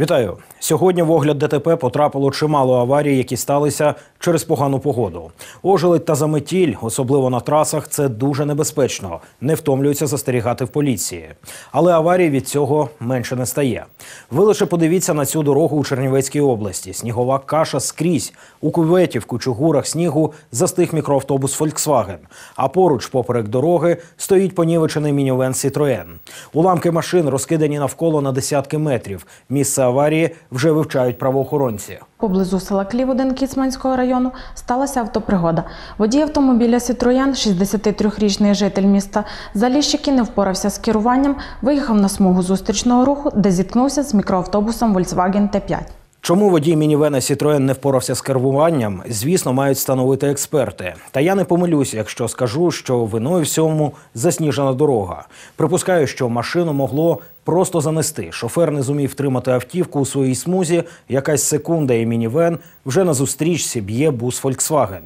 Вітаю сьогодні. В огляд ДТП потрапило чимало аварій, які сталися через погану погоду. Ожеледь та заметіль, особливо на трасах, це дуже небезпечно. Не втомлюються застерігати в поліції. Але аварій від цього менше не стає. Ви лише подивіться на цю дорогу у Чернівецькій області. Снігова каша скрізь. У куветі в кучугурах снігу застиг мікроавтобус Volkswagen. А поруч, поперек дороги, стоїть понівечений мінівен Citroën. Уламки машин розкидані навколо на десятки метрів. Місце аварії вже вивчають правоохоронці. Поблизу села Кліводин Кіцманського району сталася автопригода. Водій автомобіля Сітроян, 63-річний житель міста Заліщики, не впорався з керуванням, виїхав на смугу зустрічного руху, де зіткнувся з мікроавтобусом Volkswagen Т5. Чому водій мінівена Citroën не впорався з керуванням, звісно, мають встановити експерти. Та я не помилюсь, якщо скажу, що виною всьому засніжена дорога. Припускаю, що машину могло просто занести. Шофер не зумів втримати автівку у своїй смузі. Якась секунда і мінівен вже на зустрічці б'є бус Volkswagen.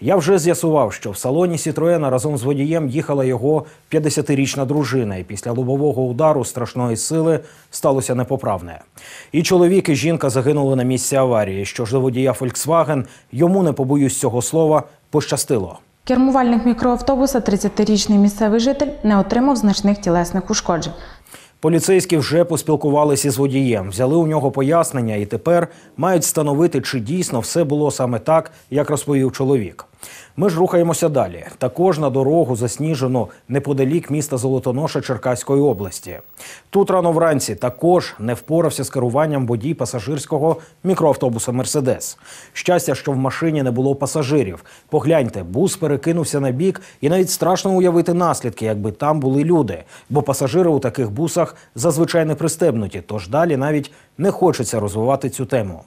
Я вже з'ясував, що в салоні Сітроена разом з водієм їхала його 50-річна дружина, і після лобового удару страшної сили сталося непоправне. І чоловік, і жінка загинули на місці аварії. Що ж до водія Volkswagen, йому не побоюсь цього слова, пощастило. Кермувальник мікроавтобуса, 30-річний місцевий житель, не отримав значних тілесних ушкоджень. Поліцейські вже поспілкувалися з водієм, взяли у нього пояснення і тепер мають встановити, чи дійсно все було саме так, як розповів чоловік. Ми ж рухаємося далі. Також на дорогу засніжено неподалік міста Золотоноша Черкаської області. Тут рано вранці також не впорався з керуванням водій пасажирського мікроавтобуса Мерседес. Щастя, що в машині не було пасажирів. Погляньте, бус перекинувся на бік, і навіть страшно уявити наслідки, якби там були люди. Бо пасажири у таких бусах зазвичай не пристебнуті, тож далі навіть не хочеться розвивати цю тему.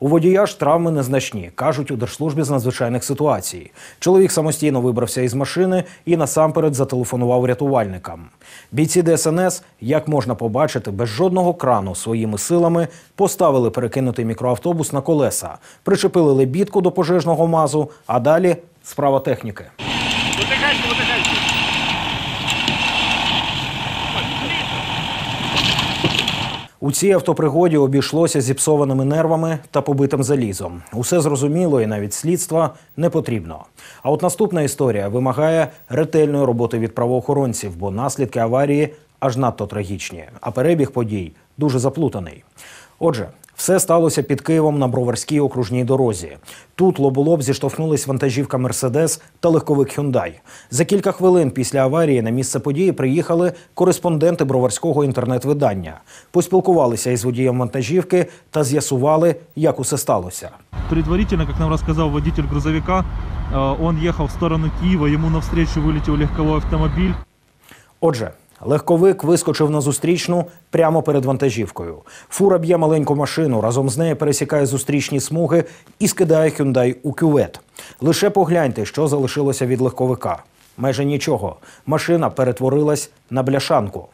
У водія ж травми незначні, кажуть у Держслужбі з надзвичайних ситуацій. Чоловік самостійно вибрався із машини і насамперед зателефонував рятувальникам. Бійці ДСНС, як можна побачити, без жодного крану своїми силами поставили перекинутий мікроавтобус на колеса, причепили лебідку до пожежного мазу, а далі справа техніки. Потихеньку, потихеньку. У цій автопригоді обійшлося зіпсованими нервами та побитим залізом. Усе зрозуміло і навіть слідства не потрібно. А от наступна історія вимагає ретельної роботи від правоохоронців, бо наслідки аварії аж надто трагічні, а перебіг подій дуже заплутаний. Отже, все сталося під Києвом на Броварській окружній дорозі. Тут лоболоб зіштовхнулись вантажівка Мерседес та легковик Хюндай. За кілька хвилин після аварії на місце події приїхали кореспонденти броварського інтернет-видання. Поспілкувалися із водієм вантажівки та з'ясували, як усе сталося. Предварительно, как нам рассказал водитель грузовика, э, он ехал в сторону Киева, ему навстречу вылетел легковой автомобиль. Отже, легковик вискочив на зустрічну прямо перед вантажівкою. Фура б'є маленьку машину, разом з нею пересікає зустрічні смуги і скидає Hyundai у кювет. Лише погляньте, що залишилося від легковика. Майже нічого. Машина перетворилась на бляшанку.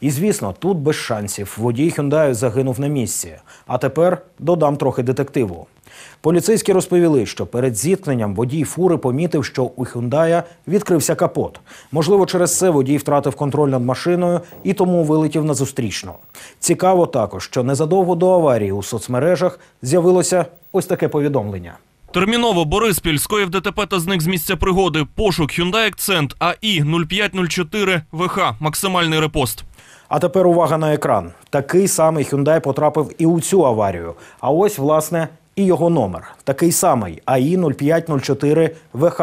І звісно, тут без шансів. Водій Hyundai загинув на місці. А тепер додам трохи детективу. Поліцейські розповіли, що перед зіткненням водій фури помітив, що у Hyundai відкрився капот. Можливо, через це водій втратив контроль над машиною і тому вилетів на зустрічну. Цікаво також, що незадовго до аварії у соцмережах з'явилося ось таке повідомлення. Терміново Бориспіль скоїв ДТП та зник з місця пригоди. Пошук Hyundai Accent АІ 0504 ВХ. Максимальний репост. А тепер увага на екран. Такий самий Hyundai потрапив і у цю аварію. А ось, власне, і його номер. Такий самий АІ 0504 ВХ.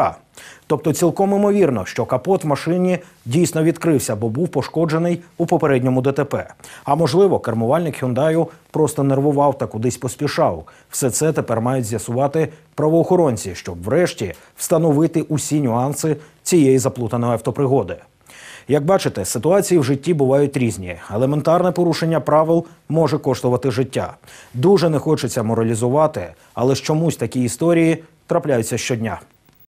Тобто цілком імовірно, що капот в машині дійсно відкрився, бо був пошкоджений у попередньому ДТП. А можливо, кермувальник Hyundai просто нервував та кудись поспішав. Все це тепер мають з'ясувати правоохоронці, щоб врешті встановити усі нюанси цієї заплутаної автопригоди. Як бачите, ситуації в житті бувають різні. Елементарне порушення правил може коштувати життя. Дуже не хочеться моралізувати, але ж чомусь такі історії трапляються щодня.